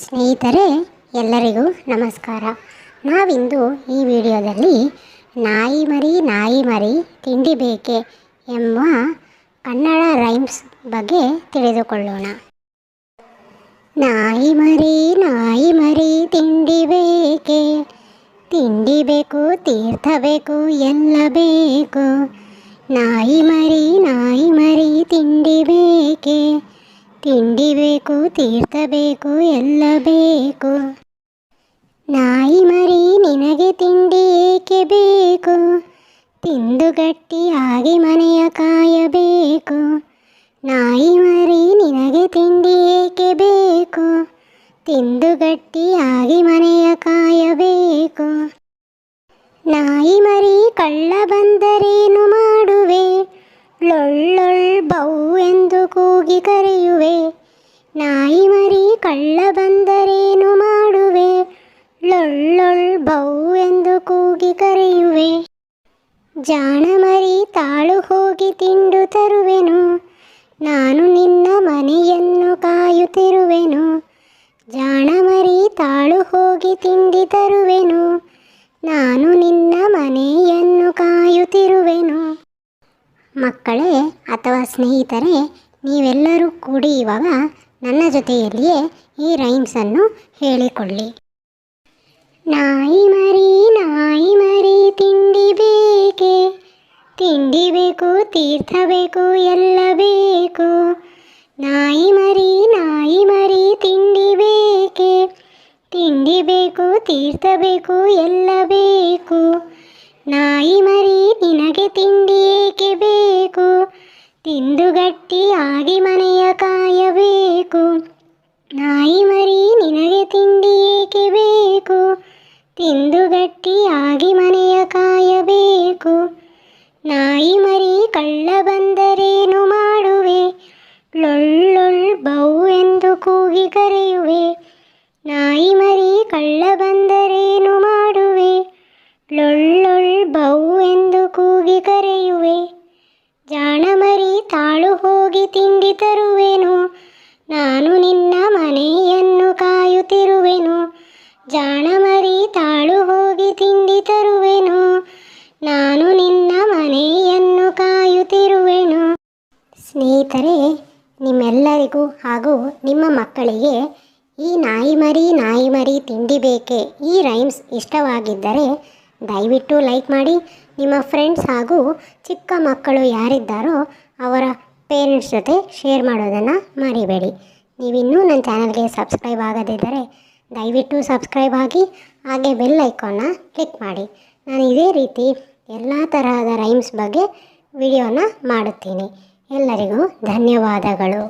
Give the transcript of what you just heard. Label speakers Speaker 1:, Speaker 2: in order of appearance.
Speaker 1: ಸ್ನೇಹಿತರೆ, ಎಲ್ಲರಿಗೂ ನಮಸ್ಕಾರ. ನಾವಿಂದು ಈ ವಿಡಿಯೋದಲ್ಲಿ ನಾಯಿ ಮರಿ ನಾಯಿ ಮರಿ ತಿಂಡಿ ಬೇಕೆ ಎಂಬ ಕನ್ನಡ ರೈಮ್ಸ್ ಬಗ್ಗೆ ತಿಳಿದುಕೊಳ್ಳೋಣ. ನಾಯಿ ಮರಿ ನಾಯಿ ಮರಿ ತಿಂಡಿ ಬೇಕೆ? ತಿಂಡಿ ಬೇಕು, ತೀರ್ಥ ಬೇಕು, ಎಲ್ಲ ಬೇಕು. ನಾಯಿ ಮರಿ ಬೇಕು ತೀರ್ಥ ಬೇಕು ಎಲ್ಲ ಬೇಕು. ನಾಯಿ ಮರಿ ನಿನಗೆ ತಿಂಡಿ ಏಕೆ ಬೇಕು? ತಿಂದು ಆಗಿ ಮನೆಯ ಕಾಯಬೇಕು ನಾಯಿ ಮರಿ ನಿನಗೆ ತಿಂಡಿ ಏಕೆ ಬೇಕು? ತಿಂದು ಆಗಿ ಮನೆಯ ಕಾಯಬೇಕು ನಾಯಿ ಮರಿ ಕಳ್ಳ ಬಂದರೇನು ಮಾಡುವೆ? ಲೊಳ್ಳೊಳ್ ಬೌ ಎಂದು ಕೂಗಿ ಕರೆಯುವೆ. ನಾಯಿ ಮರಿ ಕಳ್ಳ ಬಂದರೇನು ಮಾಡುವೆ? ಲೊಳ್ಳೊಳ್ ಬೌ ಎಂದು ಕೂಗಿ ಕರೆಯುವೆ. ಜಾಣ ಮರಿ ತಾಳು ಹೋಗಿ ತಿಂಡು ತರುವೆನು. ನಾನು ನಿನ್ನ ಮನೆಯನ್ನು ಕಾಯುತ್ತಿರುವೆನು. ಜಾಣ ಮರಿ ತಾಳು ಹೋಗಿ ತಿಂಡಿ ತರುವೆನು. ನಾನು ನಿನ್ನ ಮನೆಯನ್ನು ಕಾಯುತ್ತಿರುವೆನು. ಮಕ್ಕಳೇ ಅಥವಾ ಸ್ನೇಹಿತರೇ, ನೀವೆಲ್ಲರೂ ಕೂಡಿ ಇವಾಗ ನನ್ನ ಜೊತೆಯಲ್ಲಿಯೇ ಈ ರೈಮ್ಸನ್ನು ಹೇಳಿಕೊಳ್ಳಿ. ನಾಯಿ ಮರಿ ನಾಯಿ ಮರಿ, ತಿಂಡಿ ಬೇಕೆ? ತಿಂಡಿ ಬೇಕು, ತೀರ್ಥ ಬೇಕು, ಎಲ್ಲ ಬೇಕು. ನಾಯಿ ಮರಿ ನಾಯಿ ಮರಿ, ತಿಂಡಿ ಬೇಕೆ? ತಿಂಡಿ ಬೇಕು, ತೀರ್ಥ ಬೇಕು, ಎಲ್ಲ ಬೇಕು. ನಾಯಿ ಮರಿ, ನಿನಗೆ ತಿಂಡಿ ಏಕೆ ಬೇಕು ತಿಂದು ಗಟ್ಟಿ ಆಗಿ ಮನೆಯ ಕಾಯಬೇಕು. ನಾಯಿ ಮರಿ ನಿನಗೆ ತಿಂಡಿ ಏಕೆ ಬೇಕು? ತಿಂದು ಗಟ್ಟಿ ಆಗಿ ಮನೆಯ ಕಾಯಬೇಕು. ನಾಯಿ ಮರಿ ಕಳ್ಳ ಬಂದರೇನು ಮಾಡುವೆ? ಲೊಳ್ಳೊಳ್ ಬೌ ಎಂದು ಕೂಗಿ ಕರೆಯುವೆ. ನಾಯಿ ಮರಿ ಕಳ್ಳ ಬಂದರೇನು ಮಾಡುವೆ? ಲೊಳ್ಳೊಳ್ ಬೌ ಎಂದು ಕೂಗಿ ಕರೆಯುವೆ. ತರುವೆನು. ನಾನು ನಿನ್ನ ಮನೆಯನ್ನು ಕಾಯುತ್ತಿರುವೆನು. ಜಾಣ ಮರಿ ತಾಳು ಹೋಗಿ ತಿಂಡಿ ತರುವೆನು. ನಾನು ನಿನ್ನ ಮನೆಯನ್ನು ಕಾಯುತ್ತಿರುವೆನು. ಸ್ನೇಹಿತರೆ, ನಿಮ್ಮೆಲ್ಲರಿಗೂ ಹಾಗೂ ನಿಮ್ಮ ಮಕ್ಕಳಿಗೆ ಈ ನಾಯಿ ಮರಿ ನಾಯಿ ಮರಿ ತಿಂಡಿ ಬೇಕೆ, ಈ ರೈಮ್ಸ್ ಇಷ್ಟವಾಗಿದ್ದರೆ ದಯವಿಟ್ಟು ಲೈಕ್ ಮಾಡಿ. ನಿಮ್ಮ ಫ್ರೆಂಡ್ಸ್ ಹಾಗೂ ಚಿಕ್ಕ ಮಕ್ಕಳು ಯಾರಿದ್ದಾರೋ ಅವರ ಪೇರೆಂಟ್ಸ್ ಜೊತೆ ಶೇರ್ ಮಾಡೋದನ್ನು ಮರಿಬೇಡಿ. ನೀವಿನ್ನೂ ನನ್ನ ಚಾನಲ್ಗೆ ಸಬ್ಸ್ಕ್ರೈಬ್ ಆಗದಿದ್ದರೆ ದಯವಿಟ್ಟು ಸಬ್ಸ್ಕ್ರೈಬ್ ಆಗಿ, ಹಾಗೆ ಬೆಲ್ ಐಕಾನ್ನ ಕ್ಲಿಕ್ ಮಾಡಿ. ನಾನು ಇದೇ ರೀತಿ ಎಲ್ಲ ತರಹದ ರೈಮ್ಸ್ ಬಗ್ಗೆ ವಿಡಿಯೋನ ಮಾಡುತ್ತೀನಿ. ಎಲ್ಲರಿಗೂ ಧನ್ಯವಾದಗಳು.